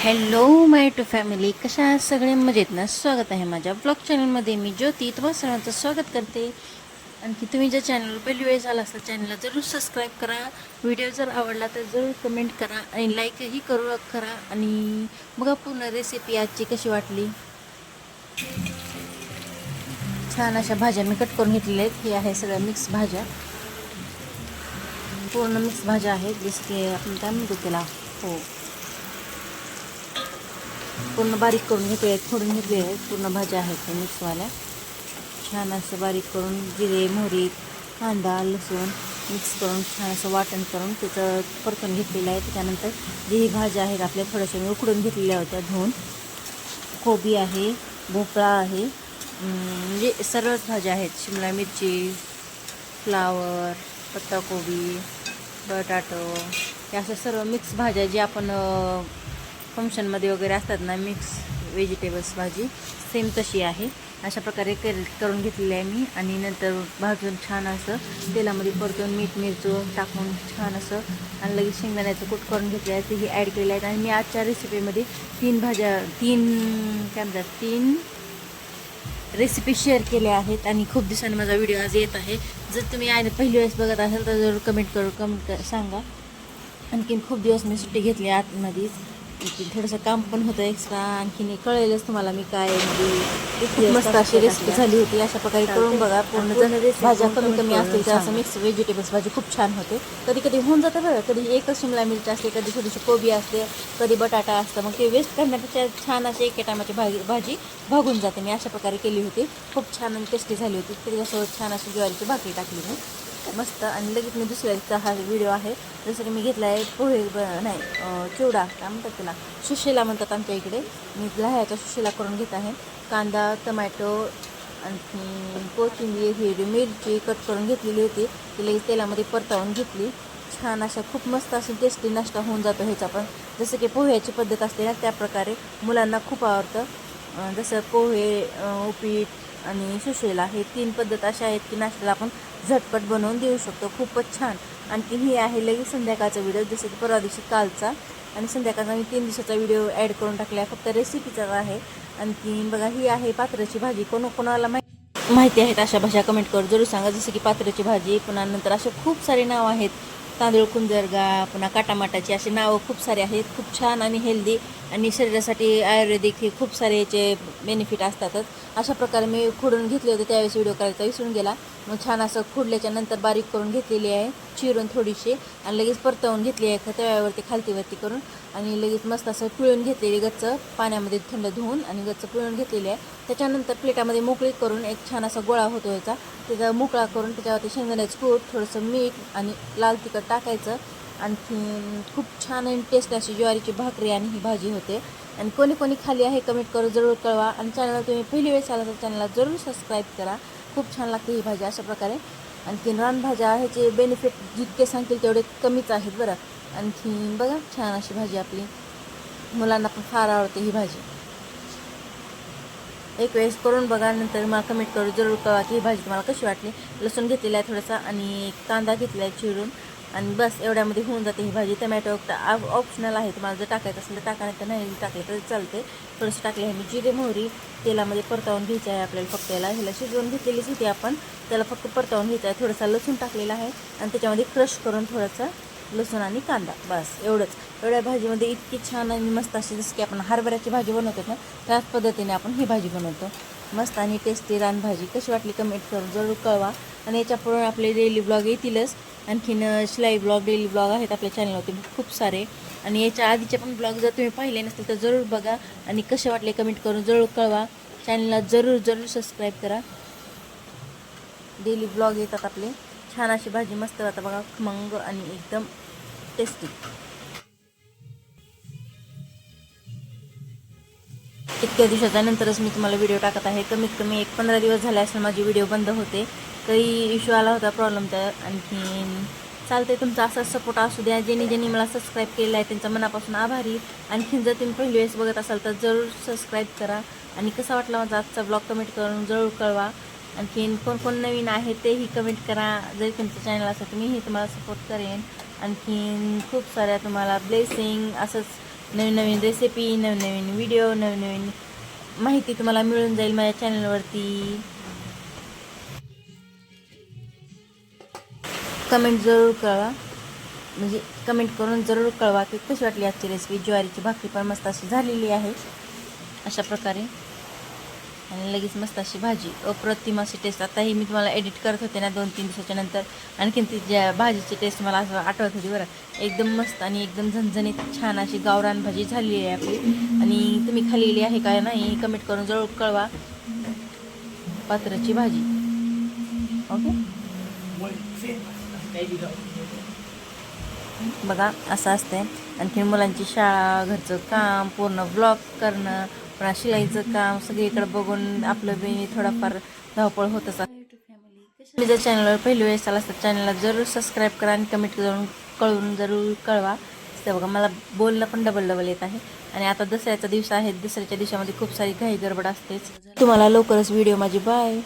Hello my to family कशा आहात? सगळे मजेत ना? स्वागत आहे माझ्या ब्लॉग चॅनलमध्ये मी ज्योती. तुम्हा सर्वांचं स्वागत करते. आणखी तुम्ही ज्या चॅनलवर पहिली वेळ झाला असता चॅनलला जरूर सबस्क्राईब करा. व्हिडिओ जर आवडला तर जरूर कमेंट करा आणि लाईकही करू करा. आणि बघा पूर्ण रेसिपी आजची कशी वाटली. छान अशा भाज्या मी कट करून घेतलेल्या आहेत. हे आहे सगळ्या मिक्स भाज्या. पूर्ण मिक्स भाज्या आहेत. जसं की आपण काय म्हणतो त्याला? हो. पूर्ण बारीक करून घेतले आहेत फोडून घेतले आहेत पूर्ण भाज्या आहेत मिक्सवाल्या. छान असं बारीक करून जिरे मोहरी कांदा लसूण मिक्स करून छान असं वाटण करून त्याचं परतून घेतलेलं आहे. त्याच्यानंतर जे ही भाज्या आहेत आपल्या थोड्याशा मी उकडून घेतलेल्या होत्या धुवून. कोबी आहे भोपळा आहे म्हणजे सर्वच भाज्या आहेत. शिमला मिरची फ्लावर पत्ताकोबी बटाटो या अशा सर्व मिक्स भाज्या जे आपण फंक्शनमध्ये वगैरे असतात ना मिक्स व्हेजिटेबल्स भाजी सेम तशी आहे. अशा प्रकारे कर करून घेतलेली आहे मी. आणि नंतर भाजून छान असं तेलामध्ये परतून मीठ मिरचून टाकून छान असं आणि लगेच शेंगदाण्याचं कूट करून घेतले आहे. तेही ॲड केले आहेत आणि मी आजच्या रेसिपीमध्ये तीन भाज्या तीन काय म्हणतात तीन रेसिपी शेअर केल्या आहेत. आणि खूप दिवसांनी माझा व्हिडिओ आज येत आहे. जर तुम्ही आहे पहिली वेळेस बघत असाल तर जरूर कमेंट करू कमेंट सांगा. आणखीन खूप दिवस मी सुट्टी घेतली आतमध्येच. थोडंसं काम पण होतं एक्स्ट्रा आणखीन कळेलच तुम्हाला मी काय म्हणजे मस्त अशी रेसिपी झाली होती. अशा प्रकारे करून बघा पूर्ण जर भाज्या कमी कमी असतील तर असं मिक्स व्हेजिटेबल्स भाजी खूप छान होते. कधी कधी होऊन जातं बरं कधी एकच शिमला मिरची असते कधी थोडीशी कोबी असते कधी बटाटा असतं. मग ते वेस्ट करण्यापेक्षा छान अशी एक टायमाची भाजी भाजी भागून जाते. मी अशा प्रकारे केली होती. खूप छान आणि टेस्टी झाली होती. त्याच्यासोबत छान अशी ज्वारीची भाकरी टाकली मी. मस्त आणि लगेच मी दुसऱ्याचा हा व्हिडिओ आहे. जसं की मी घेतला आहे पोहे ब नाही चिवडा काय म्हणतात त्याला? सुशेला म्हणतात आमच्या इकडे. मी लह्याचा सुशेला करून घेत आहे. कांदा टमॅटो आणखी कोथिंबीर हिरवी मिरची कट करून घेतलेली होती. ती लगेच तेलामध्ये परतावून घेतली. छान अशा खूप मस्त अशी टेस्टी नाश्ता होऊन जातो ह्याचा पण. जसं की पोह्याची पद्धत असते ना त्याप्रकारे मुलांना खूप आवडतं. जसं पोहे उपीट आणि सुशेला हे तीन पद्धत अशा आहेत की नाश्त्याला आपण झटपट बनवून देऊ शकतो. खूपच छान. आणखी ही आहे लगेच संध्याकाळचा व्हिडिओ जसं की परवा दिवशी कालचा. आणि संध्याकाळचा मी तीन दिवसाचा व्हिडिओ ॲड करून टाकला आहे फक्त रेसिपीचाच आहे. आणखी बघा ही आहे पात्राची भाजी. कोण कोणाला माहिती माहिती आहेत अशा भाषा कमेंट करून जरूर सांगा. जसं की पात्राची भाजी पुन्हा नंतर असे खूप सारे नाव आहेत. तांदूळ कुंजरगा पुन्हा काटामाटाची अशी नावं खूप सारे आहेत. खूप छान आणि हेल्दी आणि शरीरासाठी आयुर्वेदिक हे खूप सारे याचे बेनिफिट असतातच. अशा प्रकारे मी खुडून घेतले होते त्यावेळेस व्हिडिओ करायचा विसरून गेला. मग छान असं खुडल्याच्या नंतर बारीक करून घेतलेली आहे चिरून थोडीशी आणि लगेच परतवून घेतली आहे तव्यावरती खालतीवरती करून आणि लगेच मस्त असं पिळून घेतलेली गच्च पाण्यामध्ये थंड धुवून आणि गच्च पिळून घेतलेली आहे. त्याच्यानंतर प्लेटामध्ये मोकळी करून एक छान असा गोळा होतो याचा. त्याचा मोकळा करून त्याच्यावरती शेंगदाण्याचं कूट थोडंसं मीठ आणि लाल तिखट टाकायचं. आणखी खूप छान आणि टेस्ट अशी ज्वारीची भाकरी आणि ही भाजी होते. आणि कोणी कोणी खाली आहे कमेंट करून जरूर कळवा. आणि चॅनलला तुम्ही पहिली वेळेस आला तर चॅनलला जरूर सबस्क्राईब करा. खूप छान लागते ही भाजी अशा प्रकारे. आणखी रानभाज्या ह्याचे बेनिफिट जितके सांगतील तेवढे कमीच आहेत बरं. आणखी बघा छान अशी भाजी आपली. मुलांना पण फार आवडते ही भाजी. एक वेळेस करून बघा नंतर मला कमेंट करू जरूर कळवा की ही भाजी तुम्हाला कशी वाटली. लसूण घेतलेला आहे थोडासा आणि कांदा घेतला आहे चिरून. आणि बस एवढ्यामध्ये होऊन जाते ही भाजी. टमॅटो ऑप्शनल आहे. तुम्हाला जर टाकायचं असेल तर टाका नाही तर नाही टाकलं तरी चालते. थोडंसं टाकले आहे मी जिरे मोहरी तेलामध्ये परतावून घ्यायचं आहे आपल्याला फक्त याला. ह्याला शिजवून घेतलेलीच होती आपण. त्याला फक्त परतावून घ्यायचं आहे. थोडासा लसूण टाकलेला आहे. आणि त्याच्यामध्ये क्रश करून थोडंसं लसूण आणि कांदा. बस एवढंच. एवढ्या भाजीमध्ये इतकी छान आणि मस्त अशी जसं की आपण हरभऱ्याची भाजी बनवतो ना त्याच पद्धतीने आपण ही भाजी बनवतो. मस्त आणि टेस्टी रानभाजी कशी वाटली कमेंट करून जरूर कळवा. आणि याच्यापुढे आपले डेली ब्लॉग येतीलच. आणखीन शिलाई ब्लॉग डेली ब्लॉग आहेत आपल्या चॅनलवरती खूप सारे. आणि याच्या आधीचे पण ब्लॉग जर तुम्ही पाहिले नसतील तर जरूर बघा. आणि कसे वाटले कमेंट करून जरूर कळवा. चॅनलला जरूर जरूर सबस्क्राईब करा. डेली ब्लॉग येतात आपले. छान अशी भाजी मस्त. राहतात बघा खमंग आणि एकदम टेस्टी इतक्या दिवसाच्या नंतरच मी तुम्हाला व्हिडिओ टाकत आहे. कमीत कमी एक पंधरा दिवस झाले असेल माझी व्हिडिओ बंद होते. काही इश्यू आला होता प्रॉब्लेम तर आणखीन चालते तुमचा असाच सपोर्ट असू द्या. ज्यांनी ज्यांनी मला सबस्क्राईब केलं आहे त्यांचा मनापासून आभारी. आणखीन जर तुम्ही पहिली वेळेस बघत असाल तर जरूर सबस्क्राईब करा. आणि कसा वाटला माझा आजचा ब्लॉग कमेंट करून जरूर कळवा. आणखीन कोण कोण नवीन आहे तेही कमेंट करा. जरी तुमचं चॅनल असेल तर मीही तुम्हाला सपोर्ट करेन. आणखीन खूप साऱ्या तुम्हाला ब्लेसिंग असंच नवीन नवीन रेसिपी नवीन नवीन व्हिडिओ नवीन नवीन माहिती तुम्हाला मिळून जाईल माझ्या चॅनलवरती कमेंट जरूर कळवा. म्हणजे कमेंट करून जरूर कळवा की कशी वाटली आजची रेसिपी ज्वारीची भाकरी पण मस्त अशी झालेली आहे. अशा प्रकारे. आणि लगेच मस्त अशी भाजी अप्रतिम अशी टेस्ट आताही मी तुम्हाला एडिट करत होते ना दोन तीन दिवसाच्या नंतर. आणखीन ती ज्या भाजीची टेस्ट मला असं आठवत होती बरं. एकदम मस्त आणि एकदम झणझणीत छान अशी गावरान भाजी झालेली आहे आपली. आणि तुम्ही खाल्लेली आहे का नाही कमेंट करून जरूर कळवा. पात्राची भाजी. ओके बघा असं असतंय. आणखी मुलांची शाळा घरचं काम पूर्ण ब्लॉग करणं पुन्हा शिलाईचं काम सगळीकडे बघून आपलं बी थोडाफार धावपळ होत असतात मी जर चॅनलवर पहिली वेळेस आला तर चॅनलला जरूर सबस्क्राईब करा आणि कमेंट करून कळवून जरूर कळवा. ते बघा मला बोलणं पण डबल डबल येत आहे. आणि आता दसऱ्याचा दिवस आहे. दसऱ्याच्या दिवसामध्ये खूप सारी घाई गडबड असतेच. तुम्हाला लवकरच व्हिडिओ माझी बाय